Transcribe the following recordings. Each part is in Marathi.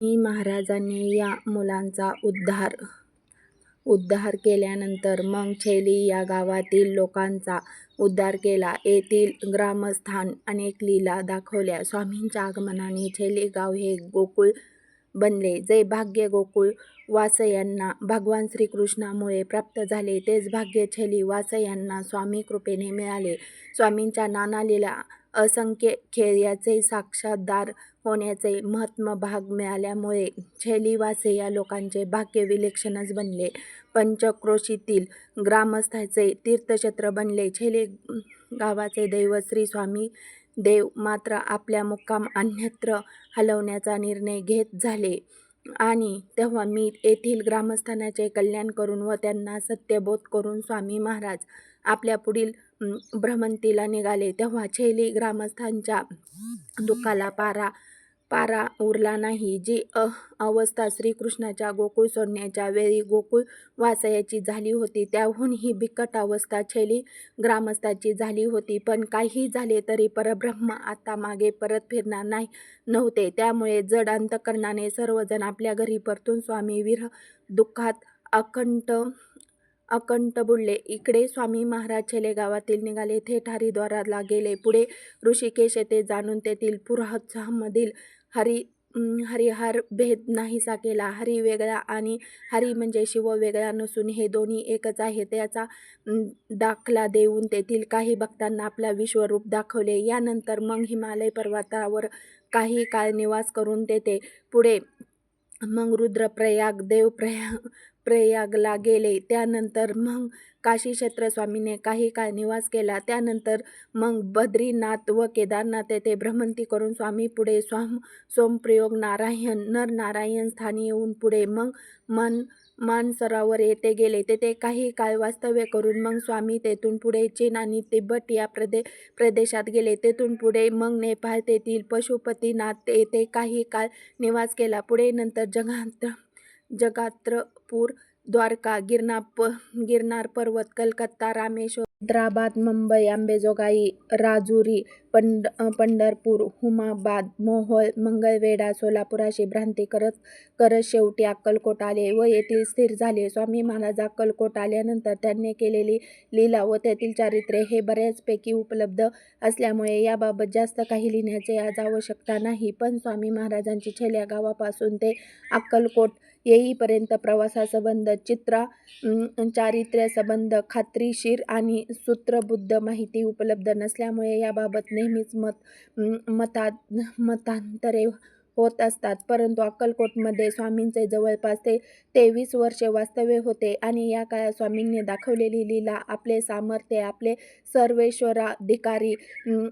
मी महाराजांनी या मुलांचा उद्धार उद्धार केल्यानंतर मग छेली या गावातील लोकांचा उद्धार केला. येथील ग्रामस्थान अनेक लीला दाखवल्या. स्वामींच्या आगमनाने छेली गाव हे गोकुळ बनले. जे भाग्य गोकुळ वासयांना भगवान श्रीकृष्णामुळे प्राप्त झाले तेच भाग्य छेली वासयांना स्वामी कृपेने मिळाले. स्वामींच्या नाना लीला असंख्य याचे साक्षात्कार होण्याचे महात्म्य मिळाल्यामुळे छेलीवासे या लोकांचे भाग्य विलक्षणच बनले. पंचक्रोशीतील ग्रामस्थाचे तीर्थक्षेत्र बनले. छेली गावाचे दैवत श्री स्वामीदेव मात्र आपल्या मुक्काम अन्यत्र हलवण्याचा निर्णय घेत झाले आणि तेव्हा मी येथील ग्रामस्थांचे कल्याण करून व त्यांना सत्यबोध करून स्वामी महाराज आपल्या पुढील भ्रमंतीला निघाले तेव्हा छेली ग्रामस्थांच्या दुःखाला पारा पारा उरला नाही. जी अवस्था श्रीकृष्णाच्या गोकुळ सोडण्याच्या वेळी गोकुळ वासयाची झाली होती त्याहून ही बिकट अवस्था छेली ग्रामस्थाची झाली होती. पण काहीही झाले तरी परब्रह्म आता मागे परत फिरणार नाही नव्हते. त्यामुळे जड अंतकरणाने सर्वजण आपल्या घरी परतून स्वामी विरह दुःखात अकंठ बुडले. इकडे स्वामी महाराज छेले गावातील निघाले थेट हरिद्वाराला गेले. पुढे ऋषिकेश येथे जाणून तेथील पुरोत्साहामधील हरिहर भेद नाहीसा केला. हरी वेगळा आणि हरी म्हणजे शिव वेगळा नसून हे दोन्ही एकच आहे त्याचा दाखला देऊन तेथील काही भक्तांना आपला विश्वरूप दाखवले. यानंतर मग हिमालय पर्वतावर काही काळ निवास करून तेथे पुढे मग रुद्रप्रयाग प्रयागला गेले. त्यानंतर मग काशी क्षेत्रस्वामीने काही काळ निवास केला. त्यानंतर मग बद्रीनाथ व केदारनाथ येथे भ्रमंती करून स्वामी पुढे सोमप्रयाग नरनारायण स्थानी येऊन पुढे मग मानसरोवर येथे गेले. तेथे काही काळ वास्तव्य करून मग स्वामी तेथून पुढे चीन आणि तिब्बत या प्रदे प्रदेशात गेले. तेथून पुढे मग नेपाळ तेथील पशुपतिनाथ येथे काही काळ निवास केला. पुढे नंतर जगन्नाथपूर, द्वारका, गिरनार पर्वत, कलकत्ता, रामेश्वर, हैदराबाद, मुंबई, आंबेजोगाई राजुरी, पंढरपूर, हुमाबाद मोहोळ, मंगळवेढा, सोलापूर अशी भ्रमंती करत शेवटी अक्कलकोट आले व येथील स्थिर झाले. स्वामी महाराज अक्कलकोट आल्यानंतर त्यांनी केलेली लीला व त्यातील चारित्र्य हे बऱ्याचपैकी उपलब्ध असल्यामुळे याबाबत जास्त काही लिहिण्याची आज आवश्यकता नाही. पण स्वामी महाराजांची छेल्या गावापासून ते अक्कलकोट येईपर्यंत प्रवासासंबंध चित्रा चारित्र्यासंबंध खात्रीशीर आणि सूत्रबुद्ध माहिती उपलब्ध नसल्यामुळे याबाबत नेहमीच मतांतरे होत असतात. परंतु अक्कलकोटमध्ये स्वामींचे जवळपास ते तेवीस वर्षे वास्तव्य होते आणि या काळात स्वामींनी दाखवलेली लीला, आपले सामर्थ्य, आपले सर्वेश्वराधिकारी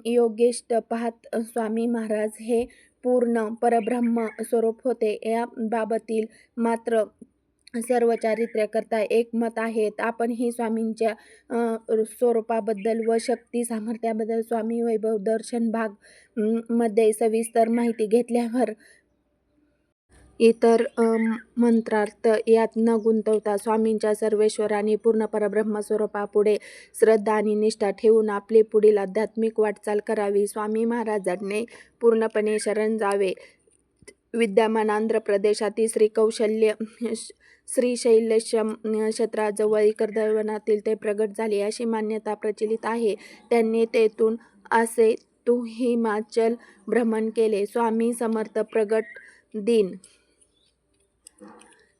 योगेष्ट पाहत स्वामी महाराज हे पूर्ण परब्रह्म स्वरूप होते याबाबतील मात्र सर्व चारित्र्याकरता एकमत आहेत. आपण ही स्वामींच्या स्वरूपाबद्दल व शक्ती सामर्थ्याबद्दल स्वामी वैभव दर्शन भागमध्ये सविस्तर माहिती घेतल्यावर इतर मंत्रार्थ यात न गुंतवता स्वामींच्या सर्वेश्वराने पूर्ण परब्रह्म स्वरूपापुढे श्रद्धा आणि निष्ठा ठेवून आपली पुढील आध्यात्मिक वाटचाल करावी. स्वामी महाराजांनी पूर्णपणे शरण जावे. विद्यमान आंध्र प्रदेशातील श्री कौशल्य श्रीशैल्यम क्षेत्राजवळ कर्दळवनात ते प्रगट झाले अशी मान्यता प्रचलित आहे. त्यांनी तेथून असे तू हिमाचल भ्रमण केले. स्वामी समर्थ प्रगट दिन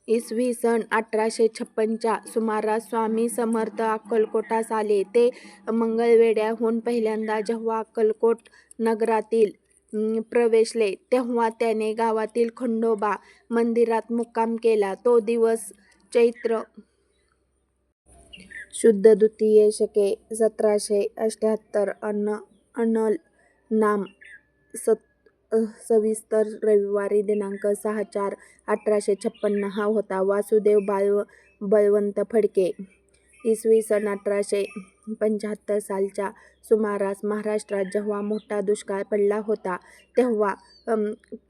इसवी सन अठराशे छप्पनच्या सुमारास स्वामी समर्थ अक्कलकोटास आले. ते मंगळवेढ्याहून पहिल्यांदा जेव्हा अक्कलकोट नगरातील प्रवेशले तेव्हा त्याने गावातील खंडोबा मंदिरात मुक्काम केला. तो दिवस चैत्र शुद्ध द्वितीय शके सतराशे अठ्याहत्तर अन्न अनल नाम सत् सविस्तर रविवारी दिनांक सहा चार अठराशे छप्पन्न हा होता. वासुदेव बळवंत फडके इसवी सन अठराशे पंच्याहत्तर सालच्या सुमारास महाराष्ट्रात जेव्हा मोठा दुष्काळ पडला होता तेव्हा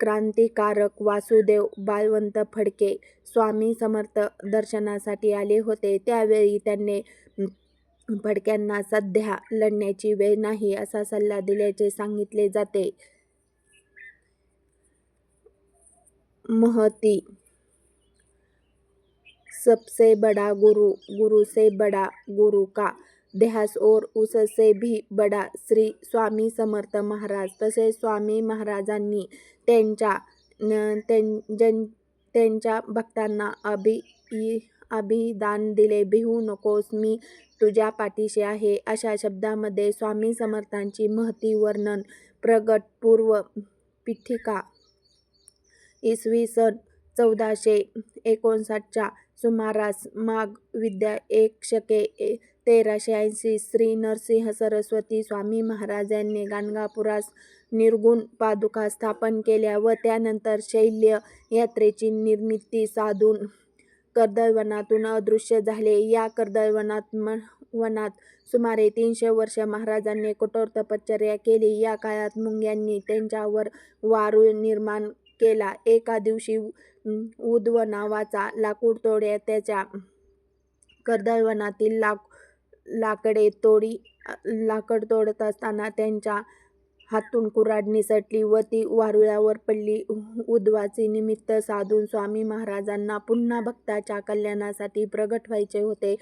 क्रांतिकारक वासुदेव बाळवंत फडके स्वामी समर्थ दर्शनासाठी आले होते. त्यावेळी त्यांनी फडक्यांना सध्या लढण्याची वेळ नाही असा सल्ला दिल्याचे सांगितले जाते. महती सबसे बडा गुरु गुरु से बडा गुरु का ध्यास और उससे भी बडा श्री स्वामी समर्थ महाराज। तसेच स्वामी महाराजांनी त्यांच्या न- त्यां- ज्यां- त्यांच्या भक्तांना अभि अभिदान दिले भिवू नकोस मी तुझ्या पाठीशी आहे. अशा शब्दामध्ये स्वामी समर्थांची महती वर्णन प्रगट पूर्व पीठिका इसवी सन चौदाशे एकोणसाठच्या सुमारास माघ विद्या एक शके तेराशे ऐंशी श्री नरसिंह सरस्वती स्वामी महाराज यांनी गाणगापुरास निर्गुण पादुका स्थापन केल्या व त्यानंतर शैल्य यात्रेची निर्मिती साधून कर्दळवनातून अदृश्य झाले. या कर्दळवनात वनात सुमारे तीनशे वर्ष महाराजांनी कठोर तपश्चर्या केली. या काळात मुंग्यांनी त्यांच्यावर वारूळ निर्माण केला. एका दिवशी उद्व नावाचा लाकूडतोड्या त्याच्या कर्दळवनातील लाकडे तोडी लाकड तोडत असताना त्यांच्या हातून कुऱ्हाड निसटली व ती वारुळावर पडली. उद्वाचे निमित्त साधून स्वामी महाराजांना पुन्हा भक्ताच्या कल्याणासाठी प्रगट व्हायचे होते.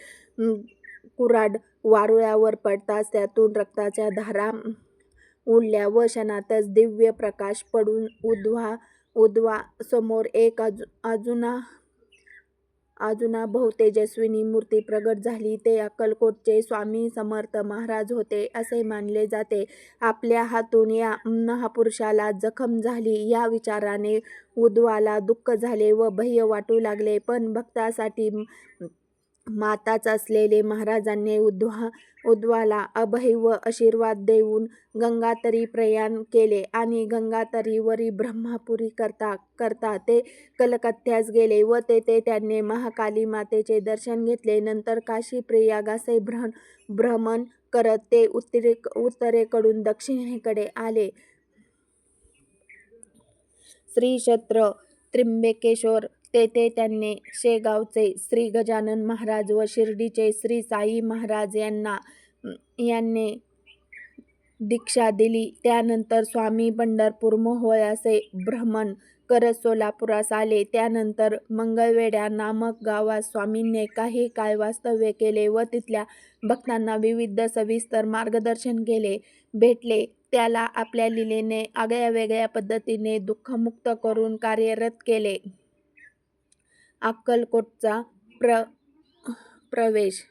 कुऱ्हाड वारुळावर पडताच त्यातून रक्ताच्या धारा उडल्या व क्षणातच दिव्य प्रकाश पडून उद्धवासमोर एक अजूना बहुतेजस्विनी मूर्ती प्रगट झाली. ते अक्कलकोटचे स्वामी समर्थ महाराज होते असे मानले जाते. आपल्या हातून या महापुरुषाला जखम झाली या विचाराने उद्वाला दुःख झाले व भय वाटू लागले. पण भक्तासाठी माताच असलेले महाराजांनी उद्धवाला अभय व आशीर्वाद देऊन गंगातरी प्रयाण केले आणि गंगातरीवरी ब्रह्मापुरी करता करता ते कलकत्त्यास गेले व तेथे त्यांनी महाकाली मातेचे दर्शन घेतले. नंतर काशी प्रयागासे भ्रमण भ्रमण करत ते उत्तरेकडून दक्षिणेकडे आले. श्रीक्षत्र त्र्यंबकेश्वर तेथे त्यांनी शेगावचे श्री गजानन महाराज व शिर्डीचे श्री साई महाराज यांना यांनी दीक्षा दिली. त्यानंतर स्वामी पंढरपूर मोहोळ असे भ्रमण करत सोलापुरास आले. त्यानंतर मंगळवेड्या नामक गावात स्वामींनी काही काळ वास्तव्य केले व तिथल्या भक्तांना विविध सविस्तर मार्गदर्शन केले भेटले. त्याला आपल्या लीलेने आगळ्यावेगळ्या पद्धतीने दुःखमुक्त करून कार्यरत केले. अक्कलकोटचा प्र प्रवेश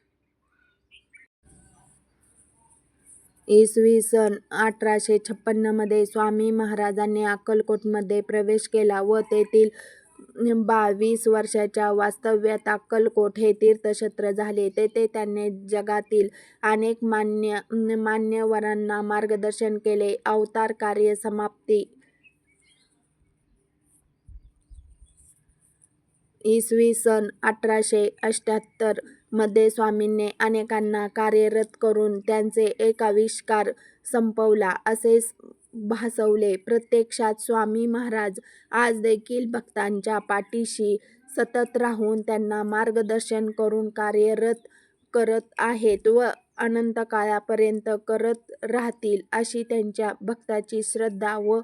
इसवी सन अठराशे छप्पन्नमध्ये स्वामी महाराजांनी अक्कलकोटमध्ये प्रवेश केला व तेथील बावीस वर्षाच्या वास्तव्यात अक्कलकोट हे तीर्थक्षेत्र झाले. तेथे त्यांनी जगातील अनेक मान्य मान्यवरांना मार्गदर्शन केले. अवतार कार्य समाप्ती इसवी सन अठराशे अठ्ठ्याहत्तरमध्ये स्वामींनी अनेकांना कार्यरत करून त्यांचा एकाविष्कार संपवला असे भासवले. प्रत्यक्षात स्वामी महाराज आज देखील भक्तांच्या पाठीशी सतत राहून त्यांना मार्गदर्शन करून कार्यरत करत आहेत व अनंतकाळपर्यंत करत राहतील अशी त्यांच्या भक्ताची श्रद्धा व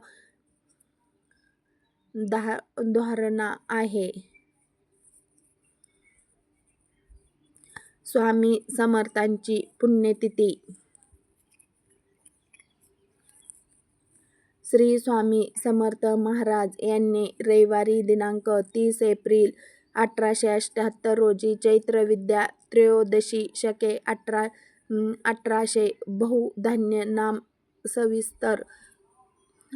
धारणा आहे. स्वामी समर्थांची पुण्यतिथी. श्री स्वामी समर्थ महाराज यांनी रविवारी दिनांक तीस एप्रिल अठराशे अठ्ठ्याहत्तर रोजी चैत्र विद्या त्रयोदशी शके अठरा अठराशे बहुधान्य नाम सविस्तर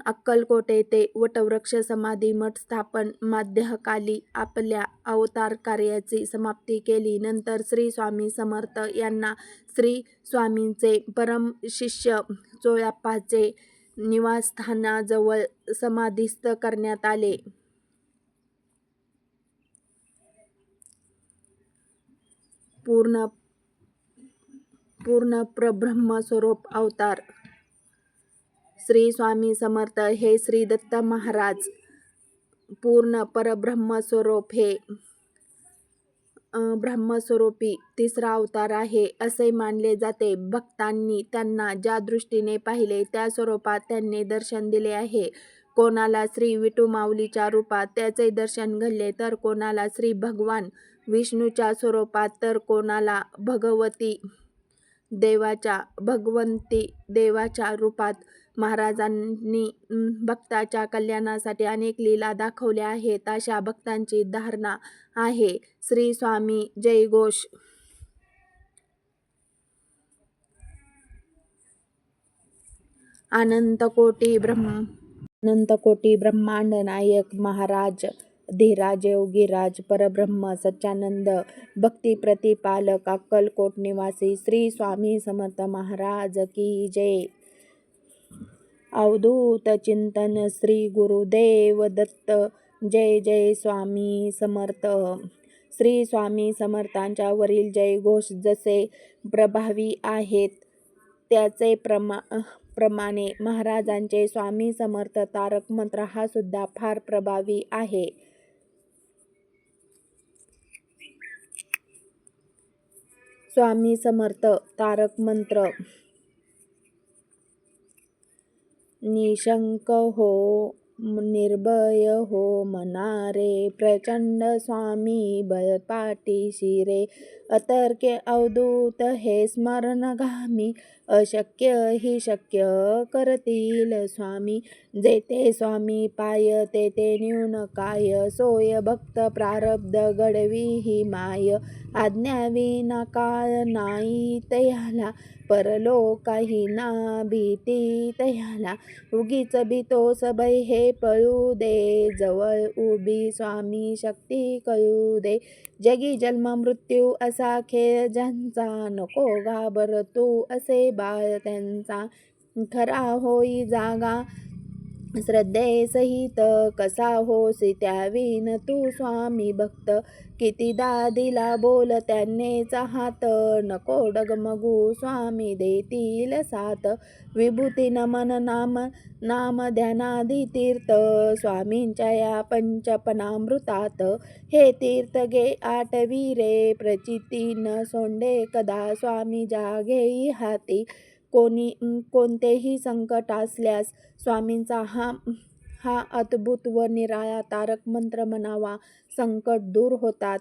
अक्कलकोट येथे वटवृक्ष समाधी मठ स्थापन माध्यकाली आपल्या अवतार कार्याची समाप्ती केली. नंतर श्री स्वामी समर्थ यांना श्री स्वामींचे परमशिष्य चोयाप्पाचे निवासस्थानाजवळ समाधिस्थ करण्यात आले. पूर्ण पूर्णपरब्रह्मस्वरूप अवतार श्री स्वामी समर्थ हे श्री दत्त महाराज पूर्ण परब्रह्मस्वरूप हे ब्रह्मस्वरूपी तिसरा अवतार आहे असे मानले जाते. भक्तांनी त्यांना ज्या दृष्टीने पाहिले त्या स्वरूपात त्यांनी दर्शन दिले आहे. कोणाला श्री विटुमाऊलीच्या रूपात त्याचे दर्शन घडले तर कोणाला श्री भगवान विष्णूच्या स्वरूपात तर कोणाला भगवती देवाच्या भगवंती देवाच्या रूपात महाराजांनी भक्ताच्या कल्याणासाठी अनेक लीला दाखवल्या आहेत अशा भक्तांची धारणा आहे. श्री स्वामी जयघोष. अनंतकोटी ब्रह्म अनंतकोटी ब्रह्मांड नायक महाराज धीराज योगीराज परब्रह्म सच्चानंद भक्ती प्रतिपालक अक्कलकोट निवासी श्री स्वामी समर्थ महाराज की जय. अवधूत चिंतन श्री गुरुदेव दत्त. जय जय स्वामी समर्थ. श्री स्वामी समर्थांच्या वरील जयघोष जसे प्रभावी आहेत त्याचे प्रमा प्रमाणे महाराजांचे स्वामी समर्थ तारक मंत्र हा सुद्धा फार प्रभावी आहे. स्वामी समर्थ तारक मंत्र निशंक हो निर्भय हो मनारे प्रचंड स्वामी बळपाठीशी रे अतर्क्य अवधूत हे स्मरणगामी अशक्य ही शक्य करतील स्वामी. जेथे स्वामी पाय तेथे न्यून काय. सोय भक्त प्रारब्ध घडवी ही माय. आज्ञाविना काळ नाही तयाला. परलोकाही ना भीती तयाला. उगीच भीतो सबै हे पळू दे. जवळ उभी स्वामी शक्ती कळू दे. जगी जन्म मृत्यू असा खेळ ज्यांचा नको घाबर तू असे बाळ त्यांचा खरा होई जागा श्रद्धेसहित कसा होसी त्याविन तू स्वामी भक्त. कितीदा दिला बोल त्यांनीच हात. नको डगमगू स्वामी देतील साथ. विभूती नमन नाम नाम ध्यानादी तीर्थ. स्वामींच्या या पंचपनामृतात हे तीर्थ गे आठवी रे. प्रचिती न सोंडे कदा स्वामी जागेई हाती. कोणी कोणतेही संकट असल्यास स्वामींचा हा हा अद्भुत व निराळा तारक मंत्र म्हणावा. संकट दूर होतात.